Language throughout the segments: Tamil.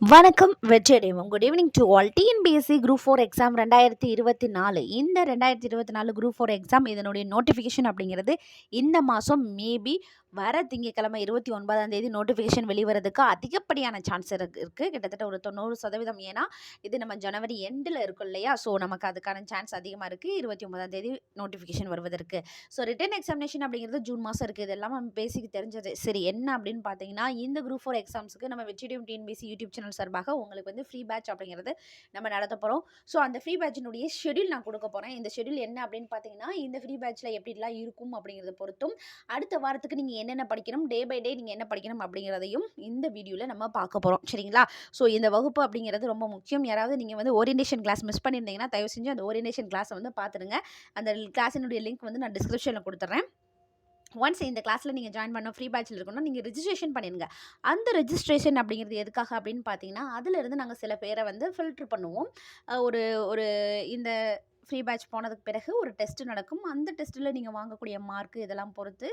வணக்கம் வெற்றியடைவோம். Good evening to all TNPSC group four exam ரெண்டாயிரத்தி இருபத்தி நாலு. இந்த ரெண்டாயிரத்தி இருபத்தி நாலு குரூப் ஃபோர் எக்ஸாம் இதனுடைய நோட்டிஃபிகேஷன் அப்படிங்கிறது இந்த மாதம் மேபி வர திங்கக்கிழமை இருபத்தி ஒன்பதாம் தேதி நோட்டிஃபிகேஷன் வெளிவரதுக்கு அதிகப்படியான சான்ஸ் இருக்கு இருக்குது கிட்டத்தட்ட ஒரு தொண்ணூறு சதவீதம். ஏன்னா இது நம்ம ஜனவரி எண்டில் இருக்கும் இல்லையா? ஸோ நமக்கு அதுக்கான சான்ஸ் அதிகமாக இருக்குது இருபத்தி ஒன்பதாம் தேதி நோட்டிஃபிகேஷன் வருவதற்கு. ஸோ ரிட்டன் எக்ஸாமினேஷன் அப்படிங்கிறது ஜூன் மாதம் இருக்குது இதெல்லாம் நம்ம பேசிக் தெரிஞ்சது. சரி என்ன அப்படின்னு பார்த்தீங்கன்னா இந்த குரூப் ஃபோர் எக்ஸாம்ஸுக்கு நம்ம வெற்றிடியம் டிஎன்பிசி யூடியூப் சேனல் சார்பாக உங்களுக்கு வந்து ஃப்ரீ பேட்ச் அப்படிங்கிறது நம்ம நடத்த போகிறோம் ஸோ அந்த ஃப்ரீ பேட்சினுடைய ஷெடியூல் நான் கொடுக்க போகிறேன் இந்த ஷெடியூல் என்ன அப்படின்னு பார்த்தீங்கன்னா இந்த ஃப்ரீ பேட்ச்சில் எப்படிலாம் இருக்கும் அப்படிங்கிறத பொறுத்தும் அடுத்த வாரத்துக்கு நீங்கள் என்னென்ன படிக்கணும் டே பை டே நீங்கள் என்ன படிக்கணும் அப்படிங்கிறதையும் இந்த வீடியோவில் நம்ம பார்க்க போகிறோம் சரிங்களா? ஸோ இந்த வகுப்பு அப்படிங்கிறது ரொம்ப முக்கியம். யாராவது நீங்கள் வந்து ஓரியன்டேஷன் கிளாஸ் மிஸ் பண்ணியிருந்தீங்கன்னா தயவு செஞ்சு அந்த ஓரியன்டேஷன் கிளாஸை வந்து பார்த்துருங்க அந்த கிளாஸினுடைய லிங்க் வந்து நான் டிஸ்கிரிப்ஷனில் கொடுத்துட்றேன் ஒன்ஸ் இந்த கிளாஸில் நீங்கள் ஜாயின் பண்ண ஃப்ரீ பேட்சில் இருக்கணும் நீங்கள் ரிஜிஸ்ட்ரேஷன் பண்ணிடுங்க. அந்த ரெஜிஸ்ட்ரேஷன் அப்படிங்கிறது எதுக்காக அப்படின்னு பார்த்தீங்கன்னா அதிலிருந்து நாங்கள் சில பேரை வந்து ஃபில்ட்ரு பண்ணுவோம். ஒரு ஒரு இந்த ஃப்ரீ பேட்ச் போனதுக்கு பிறகு ஒரு டெஸ்ட் நடக்கும். அந்த டெஸ்ட்டில் நீங்கள் வாங்கக்கூடிய மார்க் இதெல்லாம் பொறுத்து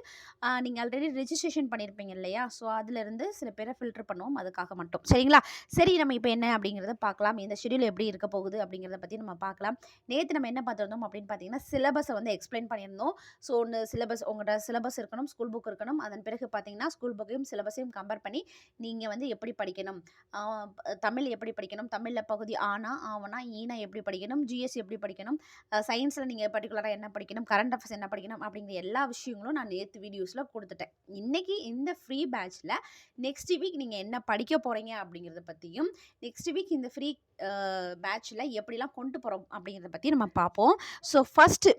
நீங்கள் ஆல்ரெடி ரிஜிஸ்ட்ரேஷன் பண்ணியிருப்பீங்க இல்லையா? ஸோ அதிலிருந்து சில பேரை ஃபில்டர் பண்ணுவோம். அதுக்காக மட்டும். சரிங்களா? சரி நம்ம இப்போ என்ன அப்படிங்கிறத பார்க்கலாம். இந்த ஷெடியூல் எப்படி இருக்க போகுது அப்படிங்கிறத பற்றி நம்ம பார்க்கலாம். நேற்று நம்ம என்ன பார்த்துருந்தோம் அப்படின்னு பார்த்தீங்கன்னா சிலபஸை வந்து எக்ஸ்பிளைன் பண்ணியிருந்தோம். ஸோ ஒன்று சிலபஸ் உங்கள்கிட்ட சிலபஸ் இருக்கணும் ஸ்கூல் புக் இருக்கணும். அதன் பிறகு பார்த்தீங்கன்னா ஸ்கூல் புக்கையும் சிலபஸையும் கம்பேர் பண்ணி நீங்கள் வந்து எப்படி படிக்கணும்? தமிழ் எப்படி படிக்கணும்? தமிழில் பகுதி ஆனா ஆவனா ஈனா எப்படி படிக்கணும்? ஜிஎஸ் எப்படி படிக்கணும்? சயின்ஸில் நீங்கள் பர்டிகுலராக என்ன படிக்கணும் கரண்ட் அஃபேர்ஸ் என்ன படிக்கணும் அப்படிங்கிற எல்லா விஷயங்களும் நான் நேற்று வீடியோஸில் கொடுத்துட்டேன். இன்றைக்கி இந்த ஃப்ரீ பேட்ச்சில் நெக்ஸ்ட் வீக் நீங்கள் என்ன படிக்க போகிறீங்க அப்படிங்கிறத பற்றியும் நெக்ஸ்ட் வீக் இந்த ஃப்ரீ பேட்ச்சில் எப்படிலாம் கொண்டு போகிறோம் அப்படிங்கிறத பற்றி நம்ம பார்ப்போம். ஸோ ஃபஸ்ட்டு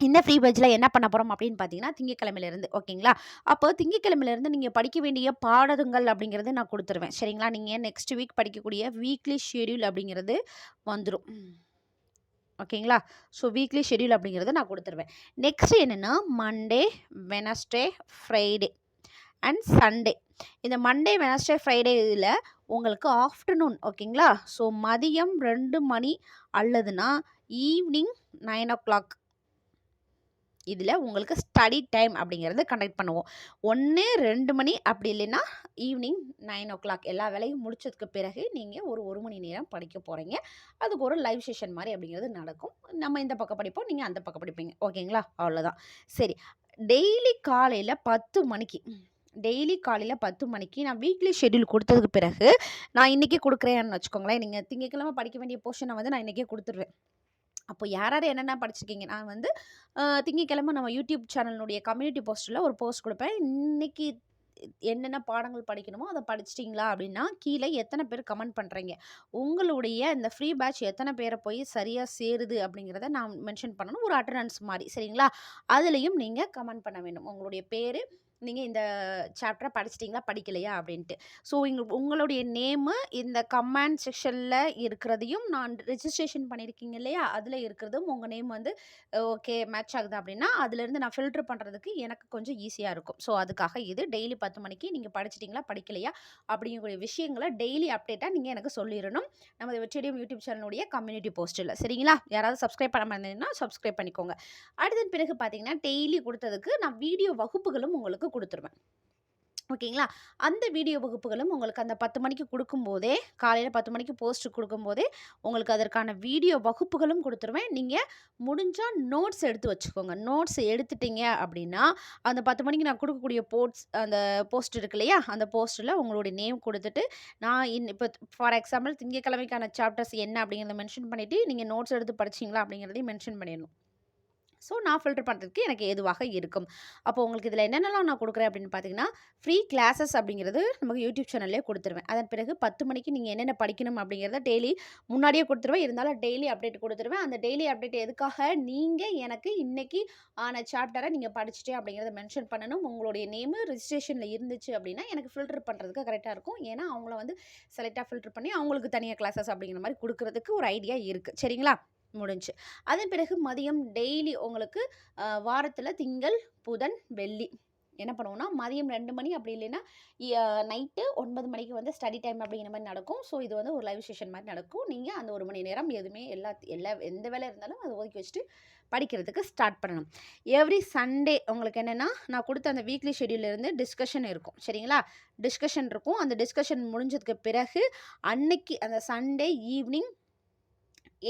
இந்த ஃப்ரீ பேஜில் என்ன பண்ண போகிறோம் அப்படின்னு பார்த்தீங்கன்னா திங்கக்கிழமையிலேருந்து ஓகேங்களா அப்போ திங்கக்கிழமையிலேருந்து நீங்கள் படிக்க வேண்டிய பாடங்கள் அப்படிங்கிறது நான் கொடுத்துருவேன். சரிங்களா? நீங்கள் நெக்ஸ்ட் வீக் படிக்கக்கூடிய வீக்லி ஷெடியூல் அப்படிங்கிறது வந்துடும் ஓகேங்களா? ஸோ வீக்லி ஷெடியூல் அப்படிங்கிறத நான் கொடுத்துருவேன். நெக்ஸ்ட் என்னென்னா Monday Wednesday Friday and Sunday இந்த மண்டே வெனஸ்டே ஃப்ரைடே இதில் உங்களுக்கு ஆஃப்டர்நூன் ஓகேங்களா? ஸோ மதியம் ரெண்டு மணி அல்லதுன்னா ஈவினிங் நைன் ஓ கிளாக் இதில் உங்களுக்கு ஸ்டடி டைம் அப்படிங்கிறது கண்டக்ட் பண்ணுவோம். ஒன்று ரெண்டு மணி அப்படி இல்லைன்னா ஈவினிங் நைன் ஓ கிளாக் எல்லா வேலையும் முடிச்சதுக்கு பிறகு நீங்கள் ஒரு ஒரு மணி நேரம் படிக்க போகிறீங்க அதுக்கு ஒரு லைவ் செஷன் மாதிரி அப்படிங்கிறது நடக்கும். நம்ம இந்த பக்கம் படிப்போம் நீங்கள் அந்த பக்கம் படிப்பீங்க. ஓகேங்களா அவ்வளோதான் சரி. டெய்லி காலையில் பத்து மணிக்கு டெய்லி காலையில் பத்து மணிக்கு நான் வீக்லி ஷெட்யூல் கொடுத்ததுக்கு பிறகு நான் இன்றைக்கி கொடுக்குறேன்னு வச்சுக்கோங்களேன். நீங்கள் திங்கக்கிழமை படிக்க வேண்டிய போர்ஷனை வந்து நான் இன்றைக்கே கொடுத்துருவேன். அப்போ யார் யார் என்னென்ன படிச்சிருக்கீங்க? நான் வந்து திங்கக்கிழமை நம்ம யூடியூப் சேனலினுடைய கம்யூனிட்டி போஸ்ட்டில் ஒரு போஸ்ட் கொடுப்பேன். இன்றைக்கி என்னென்ன பாடங்கள் படிக்கணுமோ அதை படிச்சிட்டிங்களா அப்படின்னா கீழே எத்தனை பேர் கமெண்ட் பண்ணுறீங்க உங்களுடைய இந்த ஃப்ரீ பேட்ச் எத்தனை பேரை போய் சரியாக சேருது அப்படிங்கிறத நான் மென்ஷன் பண்ணணும். ஒரு அட்டண்டன்ஸ் மாதிரி சரிங்களா? அதுலேயும் நீங்கள் கமெண்ட் பண்ண வேண்டும். உங்களுடைய பேர் நீங்கள் இந்த சாப்டரை படிச்சிட்டிங்களா? படிக்கலையா? அப்படின்ட்டு. ஸோ இங்க உங்களுடைய நேமு இந்த கமெண்ட் செக்ஷனில் இருக்கிறதையும் நான் ரெஜிஸ்ட்ரேஷன் பண்ணியிருக்கீங்க இல்லையா? அதில் இருக்கிறதும் உங்கள் நேம் வந்து ஓகே மேட்ச் ஆகுது அப்படின்னா அதுலேருந்து நான் ஃபில்டர் பண்ணுறதுக்கு எனக்கு கொஞ்சம் ஈஸியாக இருக்கும். ஸோ அதுக்காக இது டெய்லி பத்து மணிக்கு நீங்கள் படிச்சிட்டிங்களா? படிக்கலையா? அப்படிங்கக்கூடிய விஷயங்களை டெய்லி அப்டேட்டாக நீங்கள் எனக்கு சொல்லிடணும். நமது வெற்றிடியம் யூடியூப் சேனலுடைய கம்யூனிட்டி போஸ்ட்டில் சரிங்களா? யாராவது சப்ஸ்கிரைப் பண்ண இருந்தீங்கன்னா சப்ஸ்கிரைப் பண்ணிக்கோங்க. அடுத்தது பிறகு பார்த்தீங்கன்னா டெய்லி கொடுத்ததுக்கு நான் வீடியோ வகுப்புகளும் உங்களுக்கு கொடுத்துருவேன். ஓகேங்களா? அந்த வீடியோ வகுப்புகளும் உங்களுக்கு அந்த பத்து மணிக்கு கொடுக்கும்போதே காலையில் பத்து மணிக்கு போஸ்ட் கொடுக்கும்போதே உங்களுக்கு அதற்கான வீடியோ வகுப்புகளும் கொடுத்துருவேன். நீங்கள் முடிஞ்சால் நோட்ஸ் எடுத்து வச்சுக்கோங்க. நோட்ஸ் எடுத்துட்டீங்க அப்படின்னா அந்த பத்து மணிக்கு நான் கொடுக்கக்கூடிய போஸ்ட் அந்த போஸ்ட் இருக்கு இல்லையா? அந்த போஸ்ட்டில் உங்களுடைய நேம் கொடுத்துட்டு நான் இன் இப்போ ஃபார் எக்ஸாம்பிள் திங்கக்கிழமைக்கான சாப்டர்ஸ் என்ன அப்படிங்கிறத மென்ஷன் பண்ணிவிட்டு நீங்கள் நோட்ஸ் எடுத்து படிச்சிங்களா அப்படிங்கிறதையும் மென்ஷன் பண்ணிடணும். ஸோ நான் ஃபில்டர் பண்ணுறதுக்கு எனக்கு ஏதுவாக இருக்கும். அப்போ உங்களுக்கு இதில் என்னென்னலாம் நான் கொடுக்குறேன் அப்படின்னு பார்த்தீங்கன்னா ஃப்ரீ கிளாஸஸ் அப்படிங்கிறது நமக்கு யூடியூப் சேனல்லே கொடுத்துருவேன். அதன் பிறகு பத்து மணிக்கு நீங்கள் என்னென்ன படிக்கணும் அப்படிங்கிறத டெய்லி முன்னாடியே கொடுத்துருவேன். இருந்தாலும் டெய்லி அப்டேட் கொடுத்துருவேன். அந்த டெய்லி அப்டேட் எதுக்காக நீங்கள் எனக்கு இன்றைக்கி ஆன சாப்டரை நீங்கள் படிச்சுட்டே அப்படிங்கிறத மென்ஷன் பண்ணணும். உங்களுடைய நேமு ரிஜிஸ்ட்ரேஷனில் இருந்துச்சு அப்படின்னா எனக்கு ஃபில்டர் பண்ணுறதுக்கு கரெக்டாக இருக்கும். ஏன்னா அவங்கள வந்து செலக்டாக ஃபில்டர் பண்ணி அவங்களுக்கு தனியாக கிளாஸஸ் அப்படிங்கிற மாதிரி கொடுக்குறதுக்கு ஒரு ஐடியா இருக்குது சரிங்களா? முடிஞ்சு. அதன் பிறகு மதியம் டெய்லி உங்களுக்கு வாரத்தில் திங்கள் புதன் வெள்ளி. என்ன பண்ணுவோம்னா மதியம் ரெண்டு மணி அப்படி இல்லைன்னா நைட்டு ஒன்பது மணிக்கு வந்து ஸ்டடி டைம் அப்படிங்கிற மாதிரி நடக்கும். ஸோ இது வந்து ஒரு லைவ் செஷன் மாதிரி நடக்கும். நீங்கள் அந்த ஒரு மணி நேரம் எதுவுமே எல்லா எல்லா எந்த வேலை இருந்தாலும் அதை ஒதுக்கி வச்சுட்டு படிக்கிறதுக்கு ஸ்டார்ட் பண்ணணும். எவ்ரி சண்டே உங்களுக்கு என்னென்னா நான் கொடுத்த அந்த வீக்லி ஷெடியூலேருந்து டிஸ்கஷன் இருக்கும். சரிங்களா? டிஸ்கஷன் இருக்கும். அந்த டிஸ்கஷன் முடிஞ்சதுக்கு பிறகு அன்னைக்கு அந்த சண்டே ஈவினிங்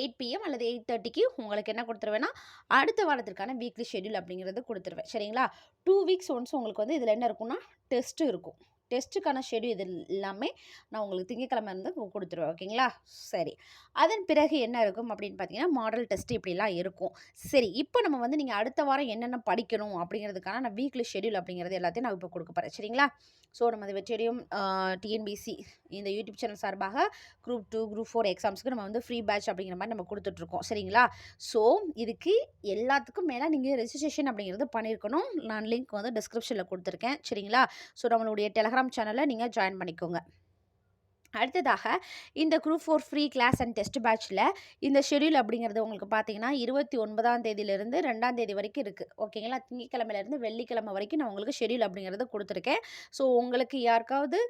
எயிட் பிஎம் அல்லது எயிட் தேர்ட்டிக்கு உங்களுக்கு என்ன கொடுத்துருவேன்னா அடுத்த வாரத்திற்கான வீக்லி ஷெடியூல் அப்படிங்கிறது கொடுத்துருவேன். சரிங்களா? டூ வீக்ஸ் ஒன்ஸ் உங்களுக்கு வந்து இதில் என்ன இருக்கும்னா டெஸ்ட்டு இருக்கும். டெஸ்ட்டுக்கான ஷெடியூல் இது எல்லாமே நான் உங்களுக்கு திங்கக்கிழமை இருந்து கொடுத்துருவேன் ஓகேங்களா? சரி. அதன் பிறகு என்ன இருக்கும் அப்படின்னு பார்த்தீங்கன்னா மாடல் டெஸ்ட் இப்படிலாம் இருக்கும். சரி இப்போ நம்ம வந்து நீங்கள் அடுத்த வாரம் என்னென்ன படிக்கணும் அப்படிங்கிறதுக்கான நான் வீக்லி ஷெடியூல் அப்படிங்கிறது எல்லாத்தையும் நான் இப்போ கொடுக்க போகிறேன் சரிங்களா? ஸோ நம்ம அது வெற்றியும் டிஎன்பிசி இந்த யூடியூப் சேனல் சார்பாக குரூப் டூ குரூப் ஃபோர் எக்ஸாம்ஸ்க்கு நம்ம வந்து ஃப்ரீ பேட்ச் அப்படிங்கிற மாதிரி நம்ம கொடுத்துட்ருக்கோம். சரிங்களா? ஸோ இதுக்கு எல்லாத்துக்கும் மேலே நீங்கள் ரெஜிஸ்ட்ரேஷன் அப்படிங்கிறது பண்ணியிருக்கணும். நான் லிங்க் வந்து டிஸ்கிரிப்ஷனில் கொடுத்துருக்கேன். சரிங்களா? ஸோ நம்மளுடைய டெலகிராம் சேனலை நீங்கள் ஜாயின் பண்ணிக்கோங்க. அடுத்ததாக இந்த group four free class and test பேட்ச்சில் இந்த ஷெடியூல் அப்படிங்கிறது உங்களுக்கு பார்த்தீங்கன்னா இருபத்தி ஒன்பதாம் தேதியிலிருந்து ரெண்டாம் தேதி வரைக்கும் இருக்குது ஓகேங்களா திங்கக்கிழமையிலேருந்து வெள்ளிக்கிழமை வரைக்கும் நான் உங்களுக்கு ஷெடியூல் அப்படிங்கிறது கொடுத்துருக்கேன். ஸோ உங்களுக்கு யாருக்காவது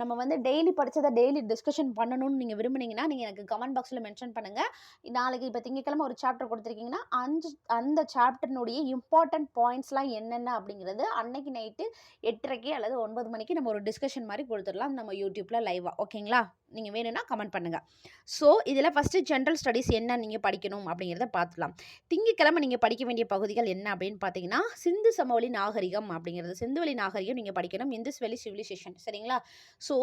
நம்ம வந்து டெய்லி படித்ததை டெய்லி டிஸ்கஷன் பண்ணணும்னு நீங்கள் விரும்புனீங்கன்னா நீங்கள் எனக்கு கமெண்ட் பாக்ஸில் மென்ஷன் பண்ணுங்கள் நாளைக்கு இப்போ திங்கக்கிழமை ஒரு சாப்டர் கொடுத்துருக்கீங்கன்னா அஞ்சு அந்த சாப்டர்னுடைய இம்பார்ட்டன்ட் பாயிண்ட்ஸ்லாம் என்னென்ன அப்படிங்கிறது அன்னைக்கு நைட்டு எட்டரைக்கு அல்லது ஒன்பது மணிக்கு நம்ம ஒரு டிஸ்கஷன் மாதிரி கொடுத்துடலாம். நம்ம யூடியூப்பில் லைவாக சரிங்களா? நீங்கள் வேணும்னா கமெண்ட் பண்ணுங்கள் ஸோ இதில் ஃபஸ்ட்டு ஜென்ரல் ஸ்டடீஸ் என்ன நீங்கள் படிக்கணும் அப்படிங்கிறத பார்த்துக்கலாம். திங்கக்கிழமை நீங்கள் படிக்க வேண்டிய பகுதிகள் என்ன அப்படின்னு பார்த்தீங்கன்னா சிந்து சமவெளி நாகரிகம் அப்படிங்கிறது. சிந்துவெளி நாகரிகம் நீங்கள் படிக்கணும். இந்துஸ் வெளி சிவிலைசேஷன் சரிங்களா? So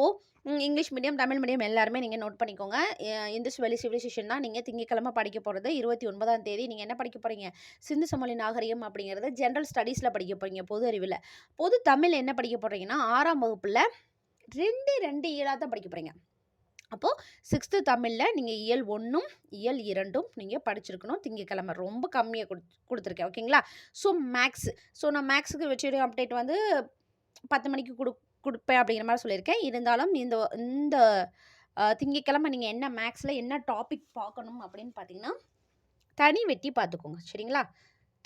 English medium Tamil medium எல்லாருமே நீங்கள் நோட் பண்ணிக்கோங்க. அஹ் இந்துஸ் வெளி சிவிலைசேஷன் தான் நீங்கள் திங்கக்கிழமை படிக்க போகிறது இருபத்தி ஒன்பதாம் தேதி நீங்கள் என்ன படிக்க போகிறீங்க சிந்து சமவெளி நாகரிகம் அப்படிங்கிறது ஜென்ரல் ஸ்டடீஸில் படிக்க போகிறீங்க பொது அறிவில் பொது தமிழ் என்ன படிக்க போகிறீங்கன்னா ஆறாம் வகுப்பில் ரெண்டு ரெண்டு இயலாக தான் படிக்க போகிறீங்க அப்போது சிக்ஸ்த்து தமிழில் நீங்கள் இயல் ஒன்றும் இயல் இரண்டும் நீங்கள் படிச்சிருக்கணும். திங்கக்கிழமை ரொம்ப கம்மியாக கொடு கொடுத்துருக்கேன் ஓகேங்களா? ஸோ மேக்ஸ் ஸோ நான் மேக்ஸுக்கு வச்சுருக்க அப்டேட் வந்து பத்து மணிக்கு கொடு கொடுப்பேன் அப்படிங்கிற மாதிரி சொல்லியிருக்கேன். இருந்தாலும் இந்த இந்த திங்கக்கிழமை திங்கட்கிழமை நீங்கள் என்ன மேக்ஸில் என்ன டாபிக் பார்க்கணும் அப்படின்னு பார்த்தீங்கன்னா தனி வெட்டி பார்த்துக்கோங்க சரிங்களா?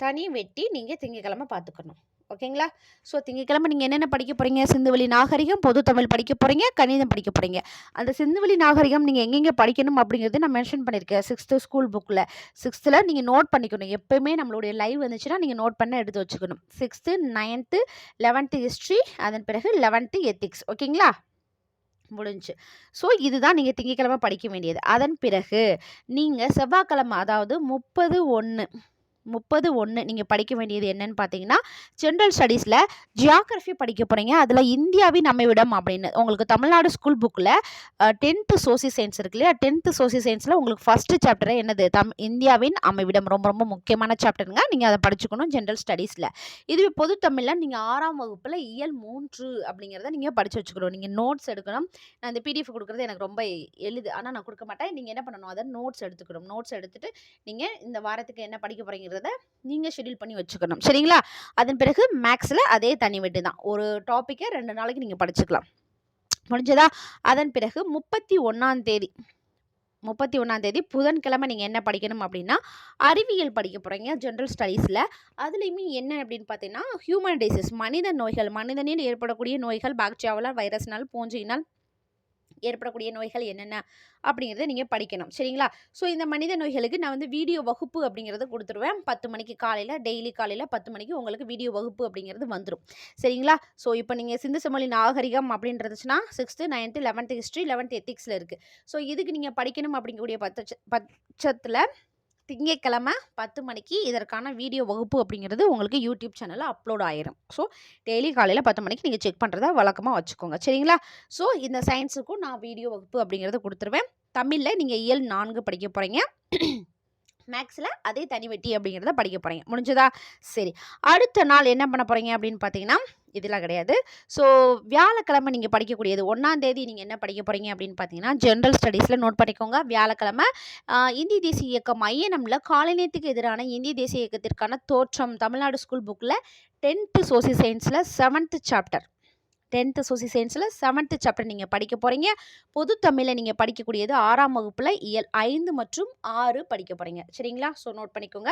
தனி வெட்டி நீங்கள் திங்கக்கிழமை பார்த்துக்கணும் ஓகேங்களா? ஸோ திங்கக்கிழமை நீங்கள் என்னென்ன படிக்க போகிறீங்க சிந்துவெளி நாகரிகம் பொது தமிழ் படிக்க போகிறீங்க கணிதம் படிக்க போகிறீங்க அந்த சிந்துவெளி நாகரிகம் நீங்கள் எங்கெங்கே படிக்கணும் அப்படிங்கிறது நான் மென்ஷன் பண்ணியிருக்கேன். சிக்ஸ்த்து ஸ்கூல் புக்கில் சிக்ஸ்த்தில் நீங்கள் நோட் பண்ணிக்கணும். எப்போயுமே நம்மளுடைய லைவ் வந்துச்சுன்னா நீங்கள் நோட் பண்ண எடுத்து வச்சுக்கணும். சிக்ஸ்த்து நைன்த்து லெவன்த்து ஹிஸ்ட்ரி அதன் பிறகு லெவன்த்து எத்திக்ஸ் ஓகேங்களா? முடிஞ்சு. ஸோ இதுதான் நீங்கள் திங்கக்கிழமை படிக்க வேண்டியது. அதன் பிறகு நீங்கள் செவ்வாய்க்கிழமை அதாவது முப்பது ஒன்று முப்பது ஒன்று நீங்கள் படிக்க வேண்டியது என்னன்னு பார்த்தீங்கன்னா ஜென்ரல் ஸ்டடீஸில் ஜியாகிரஃபி படிக்க போகிறீங்க அதில் இந்தியாவின் அமைவிடம் அப்படின்னு. உங்களுக்கு தமிழ்நாடு ஸ்கூல் புக்கில் டென்த்து சோசி சயின்ஸ் இருக்கு இல்லையா? டென்த்து சோசி சயின்ஸில் உங்களுக்கு ஃபஸ்ட்டு சாப்டரே என்னது? தம் இந்தியாவின் அமைவிடம் ரொம்ப ரொம்ப முக்கியமான சாப்டருங்க நீங்கள் அதை படிச்சுக்கணும் ஜென்ரல் ஸ்டடீஸில் இதுவே பொது தமிழில் நீங்கள் ஆறாம் வகுப்பில் இயல் மூன்று அப்படிங்கிறத நீங்கள் படித்து வச்சுக்கணும். நீங்கள் நோட்ஸ் எடுக்கணும். நான் இந்த பிடிஎஃப் கொடுக்குறது எனக்கு ரொம்ப எளிது. ஆனால் நான் கொடுக்க மாட்டேன். நீங்கள் என்ன பண்ணணும்? அதை நோட்ஸ் எடுத்துக்கணும். நோட்ஸ் எடுத்துகிட்டு நீங்கள் இந்த வாரத்துக்கு என்ன படிக்க போகிறீங்கிறத நீங்கள் ஷெடியூல் பண்ணி வச்சுக்கணும். சரிங்களா? அதன் பிறகு மேக்ஸில் அதே தனி வெட்டு தான். ஒரு டாப்பிக்கை ரெண்டு நாளைக்கு நீங்கள் படிச்சுக்கலாம். முடிஞ்சதா? அதன் பிறகு முப்பத்தி ஒன்றாம் தேதி முப்பத்தி ஒன்றாம் தேதி புதன்கிழமை நீங்கள் என்ன படிக்கணும் அப்படின்னா அறிவியல் படிக்க போகிறீங்க ஜென்ரல் ஸ்டடீஸில் அதுலேயுமே என்ன அப்படின்னு பார்த்தீங்கன்னா ஹியூமன் டிசீஸ் மனித நோய்கள் மனிதனில் ஏற்படக்கூடிய நோய்கள் பாக்டீரியாவால் வைரஸ்னால் பூஞ்சையினால் ஏற்படக்கூடிய நோய்கள் என்னென்ன அப்படிங்கிறத நீங்கள் படிக்கணும். சரிங்களா? ஸோ இந்த மனித நோய்களுக்கு நான் வந்து வீடியோ வகுப்பு அப்படிங்கிறத கொடுத்துருவேன். பத்து மணிக்கு காலையில் டெய்லி காலையில் பத்து மணிக்கு உங்களுக்கு வீடியோ வகுப்பு அப்படிங்கிறது வந்துடும் சரிங்களா? ஸோ இப்போ நீங்கள் சிந்து சமொழி நாகரிகம் அப்படின்றதுச்சுன்னா sixth ninth eleventh history eleventh எத்திக்ஸில் இருக்குது ஸோ இதுக்கு நீங்கள் படிக்கணும் அப்படிங்கக்கூடிய பட்ச பட்சத்தில் திங்கட்கிழமை பத்து மணிக்கு இதற்கான வீடியோ வகுப்பு அப்படிங்கிறது உங்களுக்கு யூடியூப் சேனலில் அப்லோட் ஆயிரும். ஸோ டெய்லி காலையில் பத்து மணிக்கு நீங்கள் செக் பண்ணுறதா வழக்கமாக வச்சுக்கோங்க. சரிங்களா? ஸோ இந்த சயின்ஸுக்கும் நான் வீடியோ வகுப்பு அப்படிங்கிறத கொடுத்துருவேன். தமிழில் நீங்கள் இயல் நான்கு படிக்க போகிறீங்க மேக்ஸில் அதே தனி வெட்டி அப்படிங்கிறத படிக்க போகிறீங்க முடிஞ்சதா? சரி. அடுத்த நாள் என்ன பண்ண போகிறீங்க அப்படின்னு பார்த்தீங்கன்னா இதெல்லாம் கிடையாது. ஸோ வியாழக்கிழமை நீங்கள் படிக்கக்கூடியது ஒன்றாந்தேதி நீங்கள் என்ன படிக்க போகிறீங்க அப்படின்னு பார்த்தீங்கன்னா ஜென்ரல் ஸ்டடீஸில் நோட் பண்ணிக்கோங்க. வியாழக்கிழமை இந்திய தேசிய இயக்கம் ஐஎன்எம்ல காலனியத்துக்கு எதிரான இந்திய தேசிய இயக்கத்திற்கான தோற்றம் தமிழ்நாடு ஸ்கூல் புக்கில் டென்த்து சோசியல் சயின்ஸில் செவன்த்து சாப்டர் டென்த்து சோசியல் சயின்ஸில் செவன்த்து சாப்டர் நீங்கள் படிக்க போகிறீங்க பொது தமிழில் நீங்கள் படிக்கக்கூடியது ஆறாம் வகுப்பில் இயல் ஐந்து மற்றும் ஆறு படிக்க போகிறீங்க சரிங்களா? ஸோ நோட் பண்ணிக்கோங்க.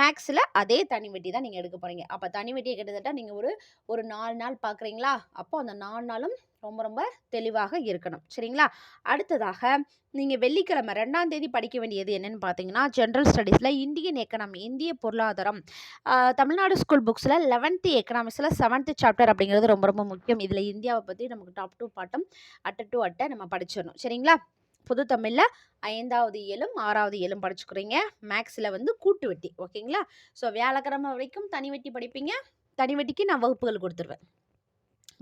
மேக்ஸில் அதே தனி வெட்டி தான் நீங்கள் எடுக்க போகிறீங்க அப்போ தனி வெட்டியை கிட்டத்தட்ட நீங்கள் ஒரு ஒரு நாலு நாள் பார்க்குறீங்களா? அப்போ அந்த நாலு நாளும் ரொம்ப ரொம்ப தெளிவாக இருக்கணும். சரிங்களா? அடுத்ததாக நீங்கள் வெள்ளிக்கிழமை ரெண்டாம் தேதி படிக்க வேண்டியது என்னன்னு பார்த்தீங்கன்னா ஜென்ரல் ஸ்டடீஸில் இந்தியன் எக்கனாமி இந்திய பொருளாதாரம் தமிழ்நாடு ஸ்கூல் புக்ஸில் லெவன்த்து எக்கனாமிக்ஸில் செவன்த்து சாப்டர் அப்படிங்கிறது ரொம்ப ரொம்ப முக்கியம். இதில் இந்தியாவை பற்றி நமக்கு டாப் டூ பாட்டம் அட்டை டு அட்டை நம்ம படிச்சிடணும். சரிங்களா? புது தமிழில் ஐந்தாவது இயலும் ஆறாவது இயலும் படிச்சுக்கிறீங்க. மேக்ஸில் வந்து கூட்டு வெட்டி. ஓகேங்களா? ஸோ வியாழக்கிழமை வரைக்கும் தனி வெட்டி படிப்பீங்க. தனி வெட்டிக்கு நான் வகுப்புகள் கொடுத்துருவேன்.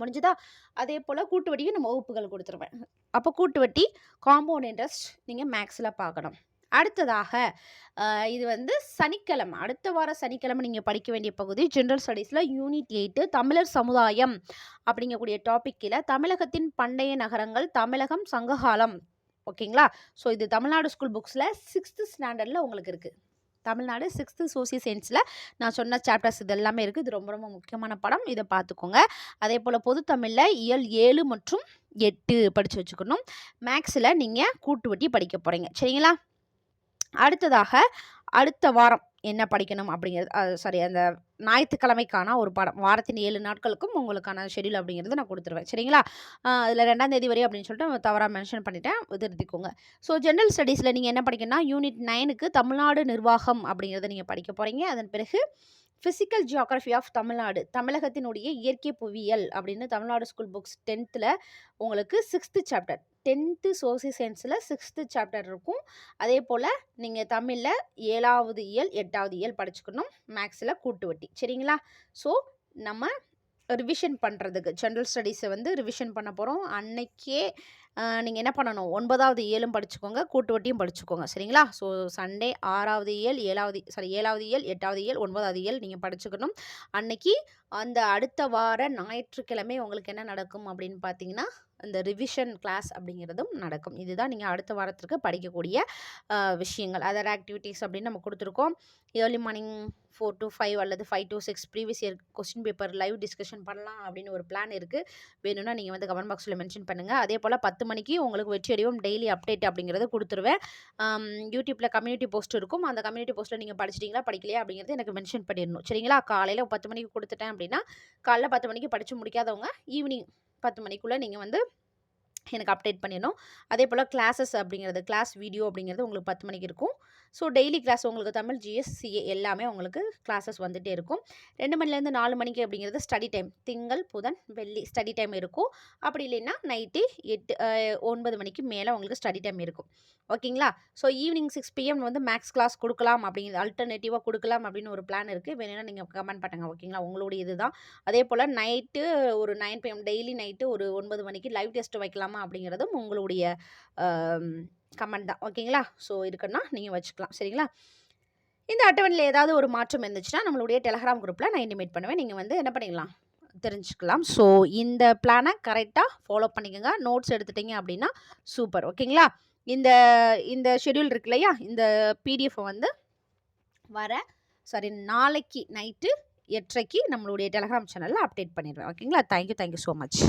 முடிஞ்சதா? அதே போல் கூட்டு வட்டிக்கு நம்ம வகுப்புகள் கொடுத்துருவேன். அப்போ கூட்டு வட்டி காம்பவுண்ட் இன்ட்ரெஸ்ட் நீங்கள் மேக்ஸில் பார்க்கணும். அடுத்ததாக இது வந்து சனிக்கிழமை அடுத்த வார சனிக்கிழமை நீங்கள் படிக்க வேண்டிய பகுதி ஜென்ரல் ஸ்டடீஸில் யூனிட் எயிட்டு தமிழர் சமுதாயம் அப்படிங்கக்கூடிய டாப்பிக்கில் தமிழகத்தின் பண்டைய நகரங்கள் தமிழகம் சங்ககாலம். ஓகேங்களா ஸோ இது தமிழ்நாடு ஸ்கூல் புக்ஸில் சிக்ஸ்த்து ஸ்டாண்டர்டில் உங்களுக்கு இருக்குது தமிழ்நாடு சிக்ஸ்த்து சோசியல் சயின்ஸில் நான் சொன்ன சாப்டர்ஸ் இது எல்லாமே இருக்குது இது ரொம்ப ரொம்ப முக்கியமான படம். இதை பார்த்துக்கோங்க அதே போல் பொது தமிழில் இயல் ஏழு மற்றும் எட்டு படித்து வச்சுக்கணும். மேக்ஸில் நீங்கள் கூட்டு வட்டி படிக்க போகிறீங்க சரிங்களா? அடுத்ததாக அடுத்த வாரம். என்ன படிக்கணும் அப்படிங்கிறது சாரி அந்த ஞாயிற்றுக்கிழமைக்கான ஒரு பாடம். வாரத்தின் ஏழு நாட்களுக்கும் உங்களுக்கான ஷெடியூல் அப்படிங்கிறது நான் கொடுத்துருவேன். சரிங்களா? அதில் ரெண்டாம் தேதி வரை அப்படின்னு சொல்லிட்டு தவறாக மென்ஷன் பண்ணிட்டேன். திருத்திக்கோங்க ஸோ ஜென்ரல் ஸ்டடீஸில் நீங்கள் என்ன படிக்கணும்னா யூனிட் நைனுக்கு தமிழ்நாடு நிர்வாகம் அப்படிங்கிறத நீங்கள் படிக்க போகிறீங்க அதன் பிறகு ஃபிசிக்கல் ஜியாகிரஃபி ஆஃப் தமிழ்நாடு தமிழகத்தினுடைய இயற்கை புவியியல் அப்படின்னு தமிழ்நாடு ஸ்கூல் புக்ஸ் டென்த்தில் உங்களுக்கு சிக்ஸ்த்து சாப்டர் டென்த்து சோசியல் சயின்ஸில் சிக்ஸ்த்து சாப்டர் இருக்கும். அதே போல் நீங்கள் தமிழில் ஏழாவது இயல் எட்டாவது இயல் படிச்சுக்கணும். மேக்ஸில் கூட்டு வட்டி. சரிங்களா? ஸோ நம்ம ரிவிஷன் பண்ணுறதுக்கு ஜென்ரல் ஸ்டடீஸை வந்து ரிவிஷன் பண்ண போகிறோம் அன்னைக்கே நீங்கள் என்ன பண்ணணும்? ஒன்பதாவது இயலும் படிச்சுக்கோங்க. கூட்டு வட்டியும் படிச்சுக்கோங்க. சரிங்களா? ஸோ சண்டே ஆறாவது இயல் ஏழாவது சாரி ஏழாவது இயல் எட்டாவது இயல் ஒன்பதாவது இயல் நீங்கள் படிச்சுக்கணும். அன்னைக்கு அந்த அடுத்த வார ஞாயிற்றுக்கிழமை உங்களுக்கு என்ன நடக்கும் அப்படின்னு பார்த்தீங்கன்னா இந்த ரிவிஷன் கிளாஸ் அப்படிங்கிறதும் நடக்கும். இதுதான் நீங்கள் அடுத்த வாரத்திற்கு படிக்கக்கூடிய விஷயங்கள். அதர் ஆக்டிவிட்டீஸ் அப்படின்னு நம்ம கொடுத்துருக்கோம். Early morning four to five அல்லது five to six previous year question paper live discussion பண்ணலாம் அப்படின்னு ஒரு பிளான் இருக்குது வேணும்னா நீங்கள் வந்து கமெண்ட் பாக்ஸில் மென்ஷன் பண்ணுங்கள் அதே போல் பத்து மணிக்கு உங்களுக்கு வெற்றி அடிவும். டெய்லி அப்டேட் அப்படிங்கிறது கொடுத்துருவேன். யூடியூப்பில் கம்யூனிட்டி போஸ்ட் இருக்கும். அந்த கம்யூனிட்டி போஸ்ட்டில் நீங்கள் படிச்சிட்டிங்களா படிக்கலையா அப்படிங்கிறது எனக்கு மென்ஷன் பண்ணிடணும். சரிங்களா? காலையில் பத்து மணிக்கு கொடுத்துட்டேன் அப்படின்னா காலைல பத்து மணிக்கு படித்து முடிக்காதவங்க ஈவினிங் பத்து மணிக்குள்ளே நீங்கள் வந்து எனக்கு அப்டேட் பண்ணிடணும். அதே போல் கிளாஸஸ் அப்படிங்கிறது கிளாஸ் வீடியோ அப்படிங்கிறது உங்களுக்கு பத்து மணிக்கு இருக்கும். ஸோ டெய்லி கிளாஸ் உங்களுக்கு தமிழ் ஜிஎஸ்சிஏ எல்லாமே உங்களுக்கு கிளாஸஸ் வந்துகிட்டே இருக்கும். ரெண்டு மணிலேருந்து நாலு மணிக்கு அப்படிங்கிறது ஸ்டடி டைம் திங்கள் புதன் வெள்ளி ஸ்டடி டைம் இருக்கும். அப்படி இல்லைன்னா நைட்டு எட்டு ஒன்பது மணிக்கு மேலே உங்களுக்கு ஸ்டடி டைம் இருக்கும். ஓகேங்களா ஸோ ஈவினிங் சிக்ஸ் பிஎம் வந்து மேக்ஸ் கிளாஸ் கொடுக்கலாம் அப்படிங்கிறது அல்டர்னேட்டிவாக கொடுக்கலாம் அப்படின்னு ஒரு பிளான் இருக்குது வேணும்னா நீங்கள் கமெண்ட் பண்ணுங்க. ஓகேங்களா உங்களுடைய இதுதான் அதே போல் நைட்டு ஒரு நைன் பிஎம் டெய்லி நைட்டு ஒரு ஒன்பது மணிக்கு லைவ் டெஸ்ட் வைக்கலாமா அப்படிங்கிறதும் உங்களுடைய கமெண்ட் தான் ஓகேங்களா? ஸோ இருக்குன்னா நீங்கள் வச்சுக்கலாம் சரிங்களா? இந்த அட்டவணையில் ஏதாவது ஒரு மாற்றம் இருந்துச்சுன்னா நம்மளுடைய டெலகிராம் குரூப்பில் நான் இன்டிமேட் பண்ணுவேன். நீங்கள் வந்து என்ன பண்ணிக்கலாம்? தெரிஞ்சுக்கலாம். ஸோ இந்த பிளானை கரெக்டாக ஃபாலோ பண்ணிக்கோங்க. நோட்ஸ் எடுத்துட்டீங்க அப்படின்னா சூப்பர் ஓகேங்களா? இந்த இந்த ஷெட்யூல் இருக்கு இல்லையா? இந்த பிடிஎஃப் வந்து வர சாரி நாளைக்கு நைட்டு எட்டரைக்கு நம்மளுடைய டெலகிராம் சேனலில் அப்டேட் பண்ணிடுவேன். ஓகேங்களா? Thank you thank you so much